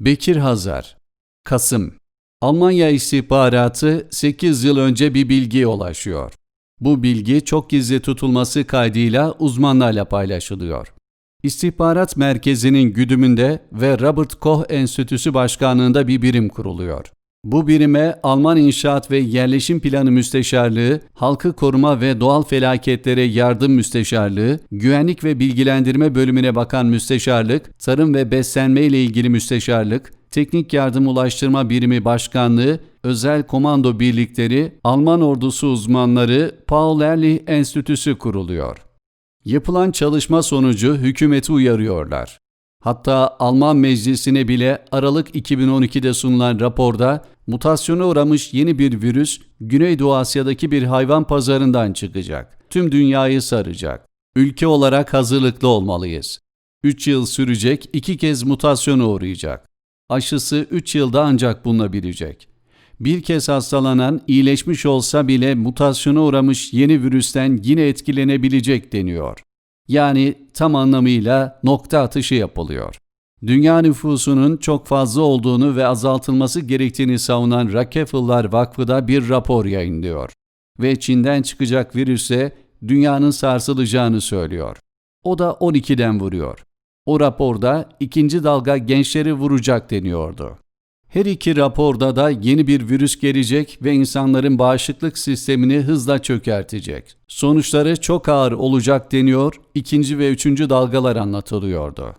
Bekir Hazar Kasım Almanya istihbaratı 8 yıl önce bir bilgiye ulaşıyor. Bu bilgi çok gizli tutulması kaydıyla uzmanlarla paylaşılıyor. İstihbarat Merkezi'nin güdümünde ve Robert Koch Enstitüsü Başkanlığında bir birim kuruluyor. Bu birime Alman İnşaat ve Yerleşim Planı Müsteşarlığı, Halkı Koruma ve Doğal Felaketlere Yardım Müsteşarlığı, Güvenlik ve Bilgilendirme Bölümüne bakan müsteşarlık, Tarım ve Beslenme ile ilgili müsteşarlık, Teknik Yardım Ulaştırma Birimi Başkanlığı, Özel Komando Birlikleri, Alman Ordusu uzmanları Paul Ehrlich Enstitüsü kuruluyor. Yapılan çalışma sonucu hükümeti uyarıyorlar. Hatta Alman meclisine bile Aralık 2012'de sunulan raporda mutasyona uğramış yeni bir virüs Güneydoğu Asya'daki bir hayvan pazarından çıkacak. Tüm dünyayı saracak. Ülke olarak hazırlıklı olmalıyız. 3 yıl sürecek, iki kez mutasyona uğrayacak. Aşısı 3 yılda ancak bulunabilecek. Bir kez hastalanan iyileşmiş olsa bile mutasyona uğramış yeni virüsten yine etkilenebilecek deniyor. Yani tam anlamıyla nokta atışı yapılıyor. Dünya nüfusunun çok fazla olduğunu ve azaltılması gerektiğini savunan Rockefeller Vakfı da bir rapor yayınlıyor. Ve Çin'den çıkacak virüse dünyanın sarsılacağını söylüyor. O da 12'den vuruyor. O raporda ikinci dalga gençleri vuracak deniyordu. Her iki raporda da yeni bir virüs gelecek ve insanların bağışıklık sistemini hızla çökertecek. Sonuçları çok ağır olacak deniyor, ikinci ve üçüncü dalgalar anlatılıyordu.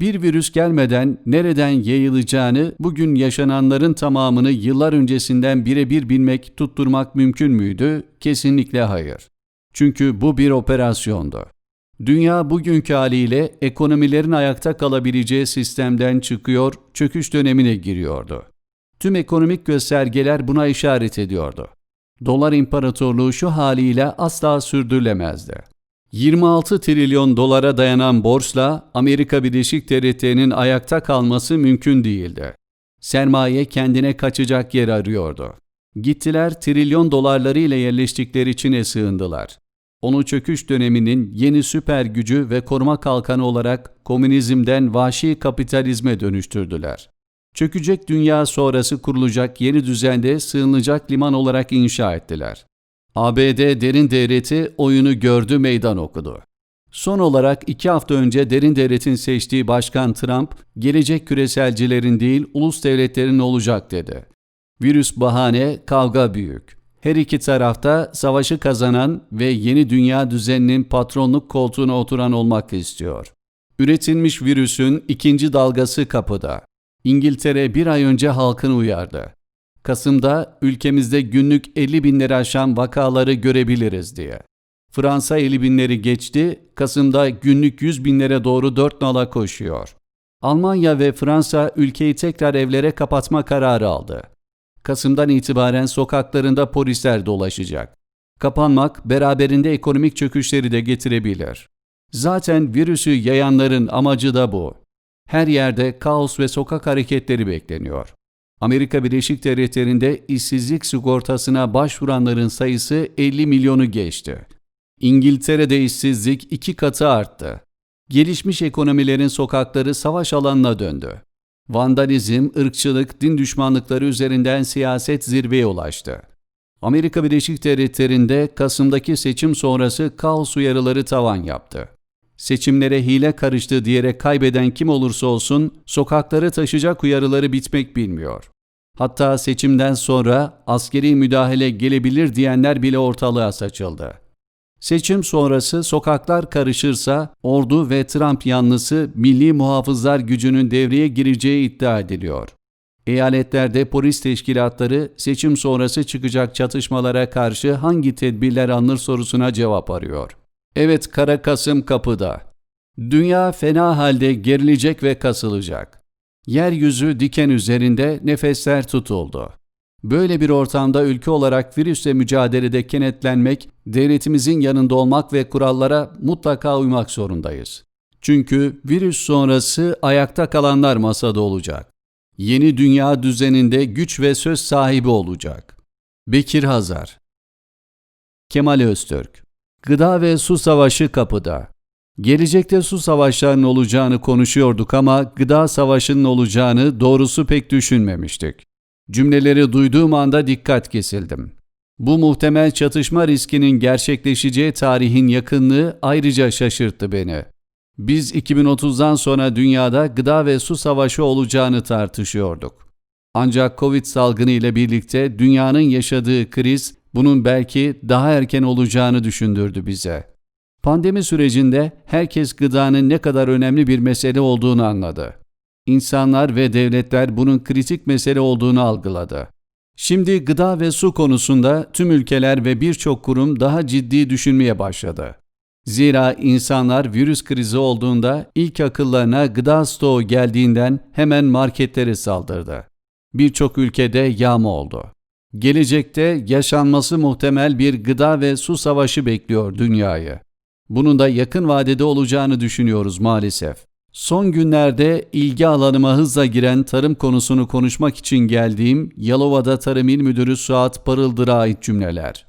Bir virüs gelmeden nereden yayılacağını, bugün yaşananların tamamını yıllar öncesinden birebir bilmek, tutturmak mümkün müydü? Kesinlikle hayır. Çünkü bu bir operasyondu. Dünya bugünkü haliyle ekonomilerin ayakta kalabileceği sistemden çıkıyor, çöküş dönemine giriyordu. Tüm ekonomik göstergeler buna işaret ediyordu. Dolar imparatorluğu şu haliyle asla sürdürülemezdi. 26 trilyon dolara dayanan borçla Amerika Birleşik Devletleri'nin ayakta kalması mümkün değildi. Sermaye kendine kaçacak yer arıyordu. Gittiler trilyon dolarlarıyla yerleştikleri Çin'e sığındılar. Onu çöküş döneminin yeni süper gücü ve koruma kalkanı olarak komünizmden vahşi kapitalizme dönüştürdüler. Çökecek dünya sonrası kurulacak yeni düzende sığınılacak liman olarak inşa ettiler. ABD derin devleti oyunu gördü meydan okudu. Son olarak iki hafta önce derin devletin seçtiği Başkan Trump, gelecek küreselcilerin değil ulus devletlerin olacak dedi. Virüs bahane, kavga büyük. Her iki tarafta savaşı kazanan ve yeni dünya düzeninin patronluk koltuğuna oturan olmak istiyor. Üretilmiş virüsün ikinci dalgası kapıda. İngiltere bir ay önce halkını uyardı. Kasım'da ülkemizde günlük 50 binleri aşan vakaları görebiliriz diye. Fransa 50 binleri geçti, Kasım'da günlük 100 binlere doğru dört nala koşuyor. Almanya ve Fransa ülkeyi tekrar evlere kapatma kararı aldı. Kasım'dan itibaren sokaklarında polisler dolaşacak. Kapanmak beraberinde ekonomik çöküşleri de getirebilir. Zaten virüsü yayanların amacı da bu. Her yerde kaos ve sokak hareketleri bekleniyor. Amerika Birleşik Devletleri'nde işsizlik sigortasına başvuranların sayısı 50 milyonu geçti. İngiltere'de işsizlik iki katı arttı. Gelişmiş ekonomilerin sokakları savaş alanına döndü. Vandalizm, ırkçılık, din düşmanlıkları üzerinden siyaset zirveye ulaştı. Amerika Birleşik Devletleri'nde Kasım'daki seçim sonrası kaos uyarıları tavan yaptı. Seçimlere hile karıştı diyerek kaybeden kim olursa olsun sokakları taşıyacak uyarıları bitmek bilmiyor. Hatta seçimden sonra askeri müdahale gelebilir diyenler bile ortalığa saçıldı. Seçim sonrası sokaklar karışırsa ordu ve Trump yanlısı milli muhafızlar gücünün devreye gireceği iddia ediliyor. Eyaletlerde polis teşkilatları seçim sonrası çıkacak çatışmalara karşı hangi tedbirler alınır sorusuna cevap arıyor. Evet Kara Kasım kapıda. Dünya fena halde gerilecek ve kasılacak. Yeryüzü diken üzerinde nefesler tutuldu. Böyle bir ortamda ülke olarak virüsle mücadelede kenetlenmek, devletimizin yanında olmak ve kurallara mutlaka uymak zorundayız. Çünkü virüs sonrası ayakta kalanlar masada olacak. Yeni dünya düzeninde güç ve söz sahibi olacak. Bekir Hazar Kemal Öztürk Gıda ve su savaşı kapıda. Gelecekte su savaşlarının olacağını konuşuyorduk ama gıda savaşının olacağını doğrusu pek düşünmemiştik. Cümleleri duyduğum anda dikkat kesildim. Bu muhtemel çatışma riskinin gerçekleşeceği tarihin yakınlığı ayrıca şaşırttı beni. Biz 2030'dan sonra dünyada gıda ve su savaşı olacağını tartışıyorduk. Ancak Covid salgını ile birlikte dünyanın yaşadığı kriz bunun belki daha erken olacağını düşündürdü bize. Pandemi sürecinde herkes gıdanın ne kadar önemli bir mesele olduğunu anladı. İnsanlar ve devletler bunun kritik mesele olduğunu algıladı. Şimdi gıda ve su konusunda tüm ülkeler ve birçok kurum daha ciddi düşünmeye başladı. Zira insanlar virüs krizi olduğunda ilk akıllarına gıda stoğu geldiğinden hemen marketlere saldırdı. Birçok ülkede yağma oldu. Gelecekte yaşanması muhtemel bir gıda ve su savaşı bekliyor dünyayı. Bunun da yakın vadede olacağını düşünüyoruz maalesef. Son günlerde ilgi alanıma hızla giren tarım konusunu konuşmak için geldiğim Yalova'da Tarım İl Müdürü Suat Parıldır'a ait cümleler.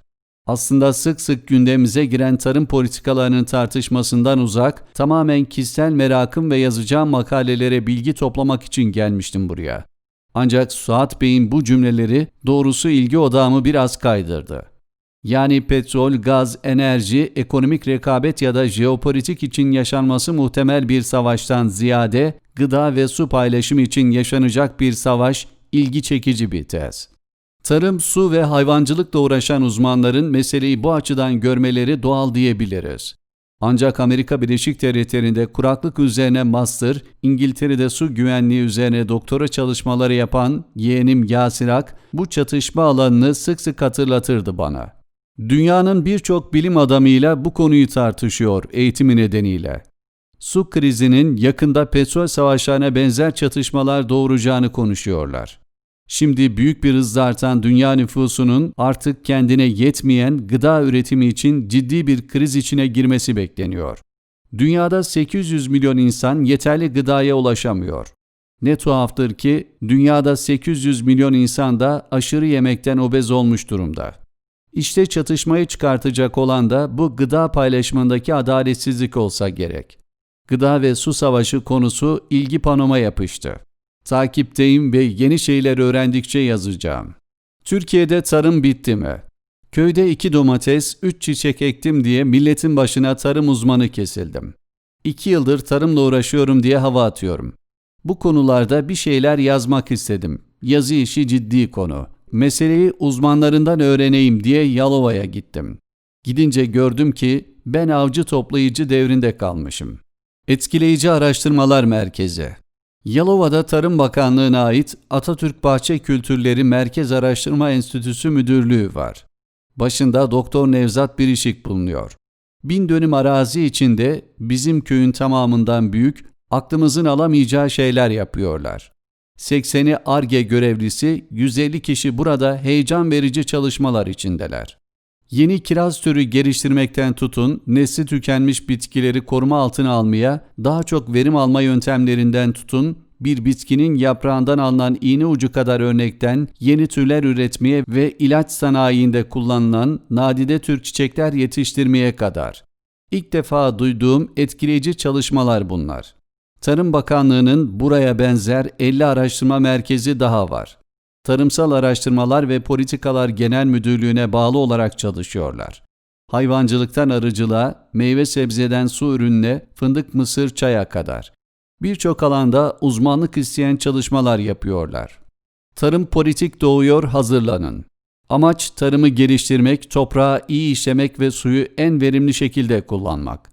Aslında sık sık gündemimize giren tarım politikalarının tartışmasından uzak, tamamen kişisel merakım ve yazacağım makalelere bilgi toplamak için gelmiştim buraya. Ancak Suat Bey'in bu cümleleri doğrusu ilgi odağımı biraz kaydırdı. Yani petrol, gaz, enerji, ekonomik rekabet ya da jeopolitik için yaşanması muhtemel bir savaştan ziyade gıda ve su paylaşımı için yaşanacak bir savaş ilgi çekici bir tez. Tarım, su ve hayvancılıkla uğraşan uzmanların meseleyi bu açıdan görmeleri doğal diyebiliriz. Ancak Amerika Birleşik Devletleri'nde kuraklık üzerine master, İngiltere'de su güvenliği üzerine doktora çalışmaları yapan yeğenim Yasirak bu çatışma alanını sık sık hatırlatırdı bana. Dünyanın birçok bilim adamıyla bu konuyu tartışıyor eğitimi nedeniyle. Su krizinin yakında petrol savaşlarına benzer çatışmalar doğuracağını konuşuyorlar. Şimdi büyük bir hızla artan dünya nüfusunun artık kendine yetmeyen gıda üretimi için ciddi bir kriz içine girmesi bekleniyor. Dünyada 800 milyon insan yeterli gıdaya ulaşamıyor. Ne tuhaftır ki dünyada 800 milyon insan da aşırı yemekten obez olmuş durumda. İşte çatışmayı çıkartacak olan da bu gıda paylaşımındaki adaletsizlik olsa gerek. Gıda ve su savaşı konusu ilgi panoma yapıştı. Takipteyim ve yeni şeyler öğrendikçe yazacağım. Türkiye'de tarım bitti mi? Köyde iki domates, üç çiçek ektim diye milletin başına tarım uzmanı kesildim. İki yıldır tarımla uğraşıyorum diye hava atıyorum. Bu konularda bir şeyler yazmak istedim. Yazı işi ciddi konu. Meseleyi uzmanlarından öğreneyim diye Yalova'ya gittim. Gidince gördüm ki ben avcı toplayıcı devrinde kalmışım. Etkileyici Araştırmalar Merkezi Yalova'da Tarım Bakanlığı'na ait Atatürk Bahçe Kültürleri Merkez Araştırma Enstitüsü Müdürlüğü var. Başında Doktor Nevzat Birişik bulunuyor. Bin dönüm arazi içinde bizim köyün tamamından büyük, aklımızın alamayacağı şeyler yapıyorlar. 80'i ARGE görevlisi, 150 kişi burada heyecan verici çalışmalar içindeler. Yeni kiraz türü geliştirmekten tutun, nesli tükenmiş bitkileri koruma altına almaya, daha çok verim alma yöntemlerinden tutun, bir bitkinin yaprağından alınan iğne ucu kadar örnekten yeni türler üretmeye ve ilaç sanayinde kullanılan nadide tür çiçekler yetiştirmeye kadar. İlk defa duyduğum etkileyici çalışmalar bunlar. Tarım Bakanlığı'nın buraya benzer 50 araştırma merkezi daha var. Tarımsal Araştırmalar ve Politikalar Genel Müdürlüğü'ne bağlı olarak çalışıyorlar. Hayvancılıktan arıcılığa, meyve sebzeden su ürününe, fındık mısır çaya kadar. Birçok alanda uzmanlık isteyen çalışmalar yapıyorlar. Tarım politik doğuyor hazırlanın. Amaç tarımı geliştirmek, toprağı iyi işlemek ve suyu en verimli şekilde kullanmak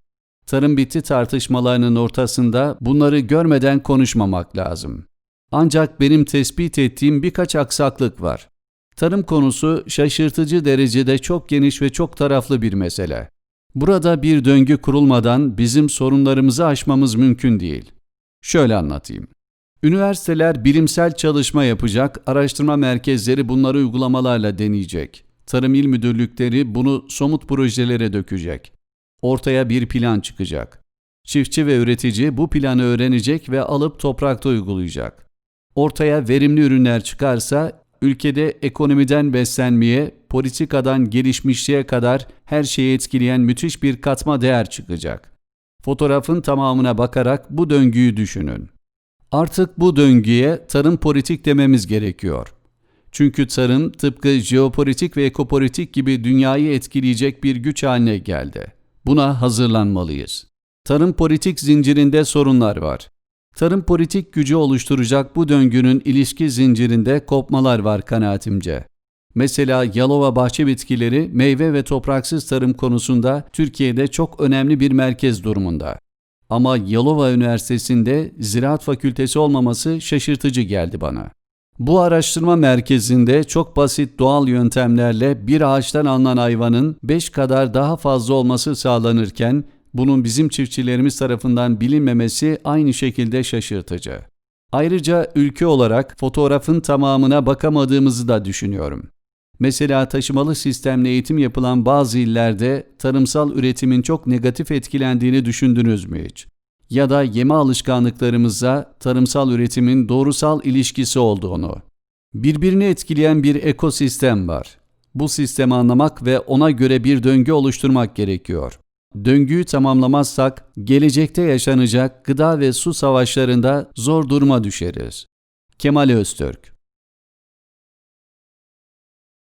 tarım bitti tartışmalarının ortasında bunları görmeden konuşmamak lazım. Ancak benim tespit ettiğim birkaç aksaklık var. Tarım konusu şaşırtıcı derecede çok geniş ve çok taraflı bir mesele. Burada bir döngü kurulmadan bizim sorunlarımızı aşmamız mümkün değil. Şöyle anlatayım. Üniversiteler bilimsel çalışma yapacak, araştırma merkezleri bunları uygulamalarla deneyecek. Tarım il müdürlükleri bunu somut projelere dökecek ortaya bir plan çıkacak. Çiftçi ve üretici bu planı öğrenecek ve alıp toprakta uygulayacak. Ortaya verimli ürünler çıkarsa ülkede ekonomiden beslenmeye, politikadan gelişmişliğe kadar her şeyi etkileyen müthiş bir katma değer çıkacak. Fotoğrafın tamamına bakarak bu döngüyü düşünün. Artık bu döngüye tarım politik dememiz gerekiyor. Çünkü tarım tıpkı jeopolitik ve ekopolitik gibi dünyayı etkileyecek bir güç haline geldi. Buna hazırlanmalıyız. Tarım politik zincirinde sorunlar var. Tarım politik gücü oluşturacak bu döngünün ilişki zincirinde kopmalar var kanaatimce. Mesela Yalova bahçe bitkileri meyve ve topraksız tarım konusunda Türkiye'de çok önemli bir merkez durumunda. Ama Yalova Üniversitesi'nde ziraat fakültesi olmaması şaşırtıcı geldi bana. Bu araştırma merkezinde çok basit doğal yöntemlerle bir ağaçtan alınan hayvanın 5 kadar daha fazla olması sağlanırken bunun bizim çiftçilerimiz tarafından bilinmemesi aynı şekilde şaşırtıcı. Ayrıca ülke olarak fotoğrafın tamamına bakamadığımızı da düşünüyorum. Mesela taşımalı sistemle eğitim yapılan bazı illerde tarımsal üretimin çok negatif etkilendiğini düşündünüz mü hiç? Ya da yeme alışkanlıklarımıza tarımsal üretimin doğrusal ilişkisi olduğunu. Birbirini etkileyen bir ekosistem var. Bu sistemi anlamak ve ona göre bir döngü oluşturmak gerekiyor. Döngüyü tamamlamazsak gelecekte yaşanacak gıda ve su savaşlarında zor duruma düşeriz. Kemal Öztürk